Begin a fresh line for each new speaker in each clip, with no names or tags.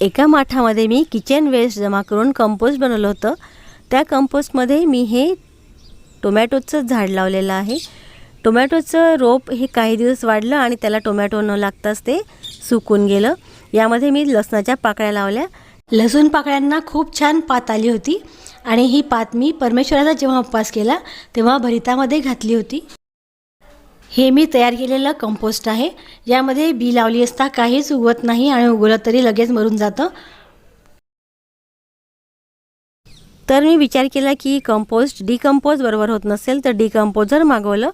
एका माठामध्ये मी kitchen waste जमा करून कंपोस्ट बनवलं होतं. त्या कंपोस्टमध्ये मी हे टोमॅटोचं झाड लावलेलं आहे. टोमॅटोचं रोप हे काही दिवस वाढलं आणि त्याला टोमॅटो न लागताच ते सुकून गेलं. यामध्ये मी लसणाच्या पाकळ्या लावल्या.
लसूण पाकळ्यांना खूप छान पात आली होती आणि ही पात मी परमेश्वराचा जेव्हा उपवास केला तेव्हा भरितामध्ये घातली होती. हे मी तयार केलेलं कंपोस्ट आहे. यामध्ये बी लावली असता काहीच उगवत नाही आणि उगवलं तरी लगेच मरून जातं.
तर मी विचार केला की कंपोस्ट डिकम्पोज बरोबर होत नसेल तर डिकम्पोजर मागवलं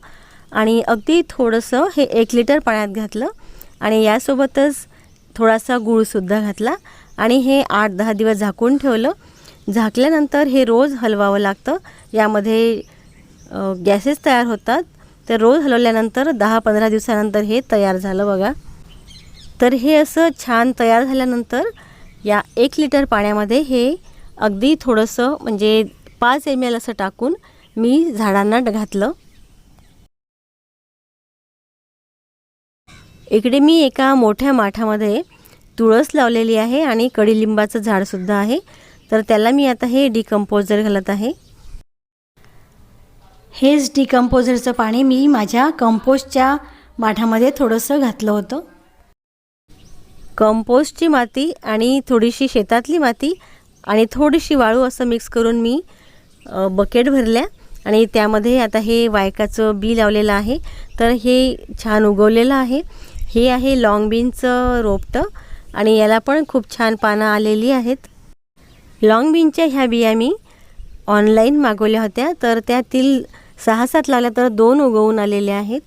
आणि अगदी थोडंसं हे एक लिटर पाण्यात घातलं आणि यासोबतच थोडासा गूळसुद्धा घातला आणि हे आठ दहा दिवस झाकून ठेवलं. झाकल्यानंतर हे रोज हलवावं लागतं. यामध्ये गॅसेस तयार होतात. तर रोज हलवल्यानंतर दहा पंधरा दिवसानंतर हे तयार झालं बघा. तर हे असं छान तयार झाल्यानंतर या एक लिटर पाण्यामध्ये हे अगदी थोडंसं म्हणजे पाच एम एल असं टाकून मी झाडांना घातलं. इकडे मी एका मोठ्या माठामध्ये तुळस लावलेली आहे आणि कडीलिंबाचं झाडसुद्धा आहे. तर त्याला मी आता हे डिकम्पोजर घालत आहे.
हेच डिकम्पोजरचं पाणी मी माझ्या कंपोस्टच्या माठामध्ये थोडंसं घातलं होतं.
कंपोस्टची माती आणि थोडीशी शेतातली माती आणि थोडीशी वाळू असं मिक्स करून मी बकेट भरल्या आणि त्यामध्ये आता हे वायकाचं बी लावलेलं आहे. तर हे छान उगवलेलं आहे. हे आहे लाँग बीनचं रोपटं आणि याला पण खूप छान पानं आलेली आहेत. लाँग बीनच्या ह्या बिया मी ऑनलाईन मागवल्या होत्या. तर त्यातील सहा सात लावल्या तर दोन उगवून आलेले आहेत.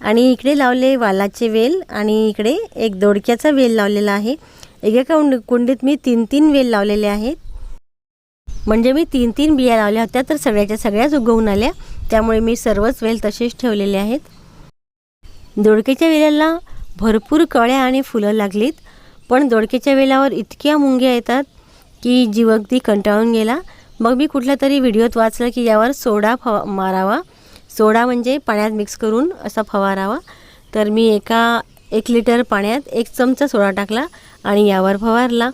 आणि इकडे लावले वालाचे वेल आणि इकडे एक दोडक्याचा वेल लावलेला आहे. एका कुंड कुंडीत मी तीन तीन वेल लावलेले आहेत. म्हणजे मी तीन तीन बिया लावल्या होत्या तर सगळ्याच्या सगळ्याच उगवून आल्या. त्यामुळे मी सर्वच वेल तसेच ठेवलेले आहेत. दोडक्याच्या वेलाला भरपूर कळ्या आणि फुलं लागलीत पण दोडक्याच्या वेलावर इतक्या मुंग्या येतात की जीव अगदी कंटाळून गेला. मग मी कुठल्या तरी व्हिडिओत वाचलं की यावर सोडा फवा मारावा. सोडा म्हणजे पाण्यात मिक्स करून असा फवारावा. तर मी एका एक लिटर पाण्यात एक चमचा सोडा टाकला आणि यावर फवारला.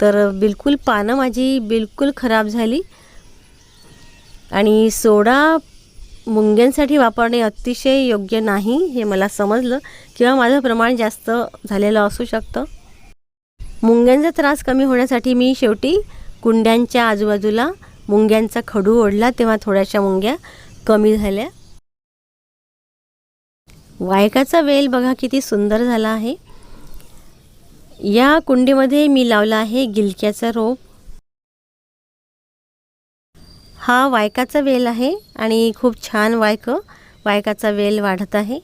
तर बिलकुल पानं माझी बिलकुल खराब झाली. आणि सोडा मुंग्यांसाठी वापरणे अतिशय योग्य नाही हे मला समजलं किंवा माझं प्रमाण जास्त झालेलं असू शकतं. मुंग्यांचा त्रास कमी होण्यासाठी मी शेवटी कुंड्यांच्या आजूबाजूला मुंग्यांचा खडू ओढला तेव्हा थोड्याशा मुंग्या कमी झाल्या. वायकाचा वेल बघा किती सुंदर झाला आहे. या कुंडीमध्ये मी लावला आहे गिलक्याचा रोप. हा वायकाचा वेल आहे आणि खूप छान वायक वायकाचा वेल वाढत आहे.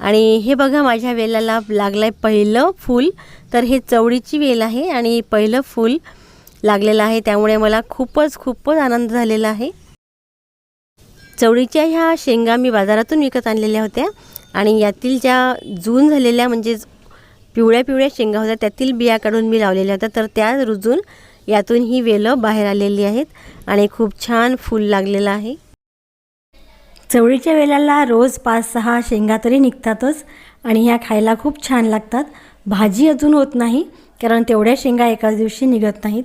आणि हे बघा माझ्या वेलाला लागलं आहे पहिलं फूल. तर हे चवळीची वेल आहे आणि पहिलं फूल लागलेलं आहे. त्यामुळे मला खूपच खूपच आनंद झालेला आहे. चवळीच्या ह्या शेंगा मी बाजारातून विकत आणलेल्या होत्या. आणि यातील ज्या जून झालेल्या म्हणजेच पिवळ्या पिवळ्या शेंगा होत्या त्यातील बिया काढून मी लावलेल्या होत्या. तर त्या रुजून यातून ही वेलं बाहेर आलेली आहेत. आणि खूप छान फूल लागलेलं आहे.
चवळीच्या वेलाला रोज पाच सहा शेंगा तरी निघतातच आणि ह्या खायला खूप छान लागतात. भाजी अजून होत नाही कारण तेवढ्या शेंगा एकाच दिवशी निघत नाहीत.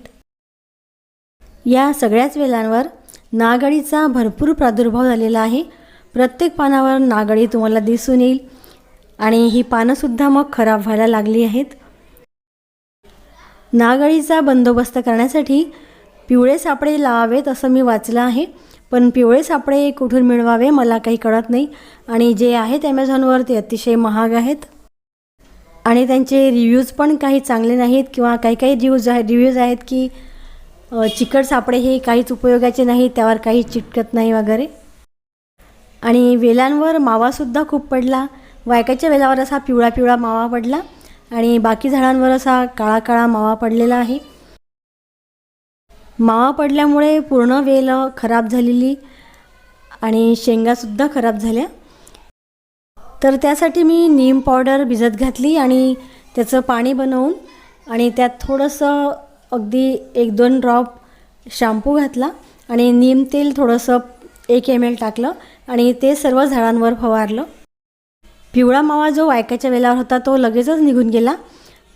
या सगळ्याच वेलांवर नागळीचा भरपूर प्रादुर्भाव झालेला आहे. प्रत्येक पानावर नागळी तुम्हाला दिसून येईल आणि ही पानंसुद्धा मग खराब व्हायला लागली आहेत. नागळीचा बंदोबस्त करण्यासाठी पिवळे सापळे लावावेत असं मी वाचलं आहे. पण पिवळे सापळे कुठून मिळवावे मला काही कळत नाही. आणि जे आहेत ॲमेझॉनवर ते अतिशय महाग आहेत. आणि त्यांचे रिव्ह्यूज पण काही चांगले नाहीत किंवा काही काही रिव्ह्यूज आहे रिव्ह्यूज आहेत की चिकट सापळे हे काहीच उपयोगाचे नाहीत त्यावर काही चिटकत नाही वगैरे. आणि वेलांवर मावासुद्धा खूप पडला. वायकाच्या वेलावर असा पिवळा पिवळा मावा पडला. आणि बाकी झाडांवर असा काळा काळा मावा पडलेला आहे. मावा पडल्यामुळे पूर्ण वेल खराब झालेली आणि शेंगासुद्धा खराब झाल्या. तर त्यासाठी मी नीम पावडर भिजत घातली आणि त्याचं पाणी बनवून आणि त्यात थोडंसं अगदी एक दोन ड्रॉप शॅम्पू घातला आणि नीम तेल थोडंसं एक एम एल टाकलं आणि ते सर्व झाडांवर फवारलं. पिवळा मावा जो वायकाच्या वेलावर होता तो लगेचच निघून गेला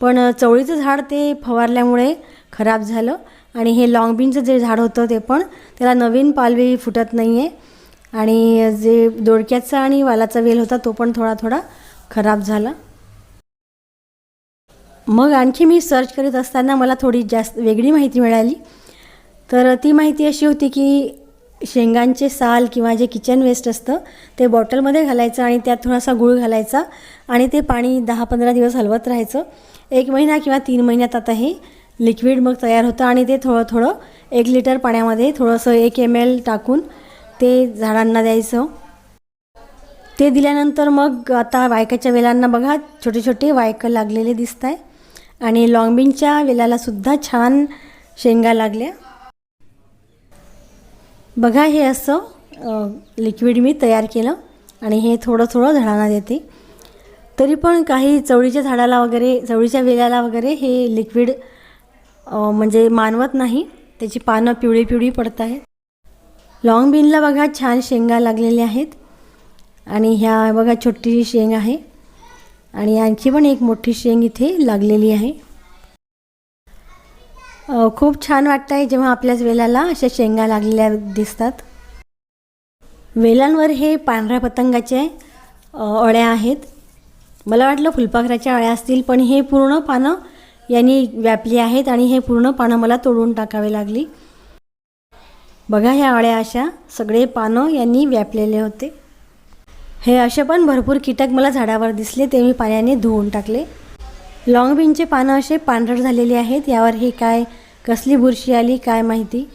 पण चवळीचं झाड ते फवारल्यामुळे खराब झालं आणि हे लाँग बीनचं जे झाड होतं ते पण त्याला नवीन पालवी फुटत नाही आहे आणि जे दोडक्याचा आणि वालाचा वेल होता तो पण थोडा थोडा खराब झाला. मग आणखी मी सर्च करीत असताना मला थोडी जास्त वेगळी माहिती मिळाली. तर ती माहिती अशी होती की शेंगांचे साल किंवा जे किचन वेस्ट असतं ते बॉटलमध्ये घालायचं आणि त्यात थोडासा गूळ घालायचा आणि ते पाणी दहा पंधरा दिवस हलवत राहायचं. एक महिना किंवा तीन महिन्यात आता हे लिक्विड मग तयार होतं आणि ते थोडं थोडं एक लिटर पाण्यामध्ये थोडंसं एक एम एल टाकून ते झाडांना द्यायचं. ते दिल्यानंतर मग आता वायकाच्या वेलांना बघा छोटे छोटे वायकं लागलेले दिसत आहे आणि लॉंगबिनच्या वेलालासुद्धा छान शेंगा लागल्या. बघा हे असं लिक्विड मी तयार केलं आणि हे थोडं थोडं झाडांना देते. तरी पण काही चवळीच्या झाडाला वगैरे चवळीच्या वेलाला वगैरे हे लिक्विड म्हणजे मानवत नाही त्याची पानं पिवळी पिवळी पडत आहेत. लॉंग बीनला बघा छान शेंगा लागलेल्या आहेत. आणि ह्या बघा छोटीशी शेंग आहे. आणि आणखी पण एक मोठी शेंग इथे लागलेली आहे. खूप छान वाटतं आहे जेव्हा आपल्याच वेलाला अशा शेंगा लागलेल्या दिसतात. वेलांवर हे पांढऱ्या पतंगाचे अळ्या आहेत. मला वाटलं फुलपाखराच्या अळ्या असतील पण हे पूर्ण पानं यांनी व्यापली आहेत आणि हे पूर्ण पानं मला तोडून टाकावे लागली. बघा ह्या अळ्या अशा सगळे पानं यांनी व्यापलेले होते. हे असे पण भरपूर कीटक मला झाडावर दिसले ते मी पाण्याने धुवून टाकले. लॉंग बीनचे पानं असे पांढरट झालेले आहेत यावर हे काय कसली बुरशी आली काय माहिती?